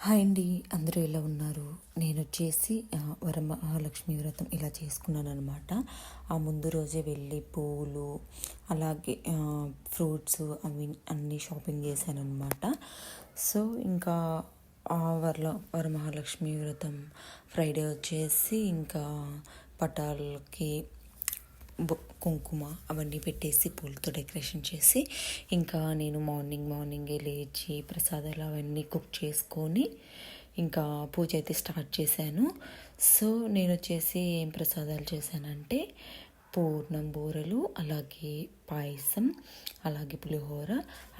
Hi అండి. అందరూ ఎలా ఉన్నారు? నేను వచ్చేసి వరమహాలక్ష్మి వ్రతం ఇలా చేసుకున్నాను అనమాట ఆ ముందు రోజే వెళ్ళి పూలు అలాగే ఫ్రూట్స్ అవి అన్నీ షాపింగ్ చేశాను అనమాట సో ఇంకా ఆ వరల వరమహాలక్ష్మి వ్రతం ఫ్రైడే వచ్చేసి ఇంకా పటాలకి కుంకుమ అవన్నీ పెట్టేసి పూలతో డెకరేషన్ చేసి ఇంకా నేను మార్నింగ్ మార్నింగే లేచి ప్రసాదాలు అవన్నీ కుక్ చేసుకొని ఇంకా పూజ అయితే స్టార్ట్ చేశాను. సో నేను వచ్చేసి ఏం ప్రసాదాలు చేశానంటే పూర్ణం బూరెలు అలాగే పాయసం అలాగే పులిహోర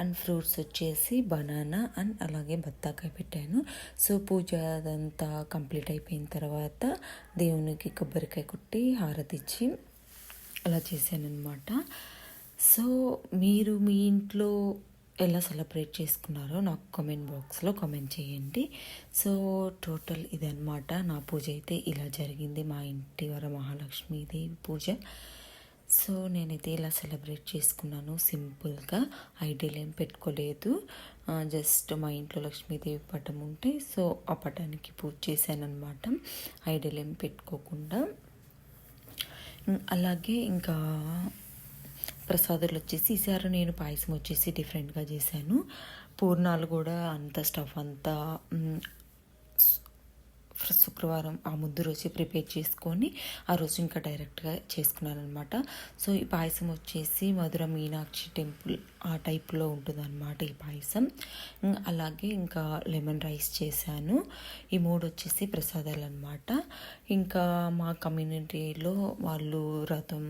అండ్ ఫ్రూట్స్ వచ్చేసి బనానా అండ్ అలాగే బత్తాకాయ పెట్టాను. సో పూజ అదంతా కంప్లీట్ అయిపోయిన తర్వాత దేవునికి కొబ్బరికాయ కొట్టి హారతి ఇచ్చి అలా చేశానమాట సో మీరు మీ ఇంట్లో ఎలా సెలబ్రేట్ చేసుకున్నారో నాకు కామెంట్ బాక్స్లో కామెంట్ చేయండి. సో టోటల్ ఇదనమాట నా పూజ అయితే ఇలా జరిగింది. మా ఇంటి వర మహాలక్ష్మీదేవి పూజ. సో నేనైతే ఇలా సెలబ్రేట్ చేసుకున్నాను. సింపుల్గా ఐడియల్ ఏం పెట్టుకోలేదు. జస్ట్ మా ఇంట్లో లక్ష్మీదేవి పటం ఉంటే సో ఆ పటానికి పూజ చేశానమాట ఐడియల్ ఏం పెట్టుకోకుండా. అలాగే ఇంకా ప్రసాదాలు వచ్చేసి ఈసారి నేను పాయసం వచ్చేసి డిఫరెంట్గా చేశాను. పూర్ణాలు కూడా అంత స్టఫ్ అంతా మ్, శుక్రవారం ఆ ముందు రోజు ప్రిపేర్ చేసుకొని ఆ రోజు ఇంకా డైరెక్ట్గా చేసుకున్నాను అనమాట సో ఈ పాయసం వచ్చేసి మధుర మీనాక్షి టెంపుల్ ఆ టైప్లో ఉంటుంది అనమాట ఈ పాయసం. అలాగే ఇంకా లెమన్ రైస్ చేశాను. ఈ మూడు వచ్చేసి ప్రసాదాలు అనమాట ఇంకా మా కమ్యూనిటీలో వాళ్ళు రథం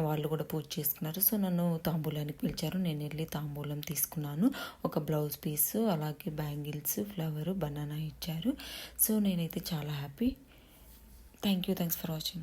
వాళ్ళు కూడా పూజ చేసుకున్నారు. సో నన్ను తాంబూలానికి పిలిచారు. నేను వెళ్ళి తాంబూలం తీసుకున్నాను. ఒక బ్లౌజ్ పీస్ అలాగే బ్యాంగిల్స్ ఫ్లవర్ బనానా ఇచ్చారు. సో నేనైతే చాలా happy. Thank you thanks for watching.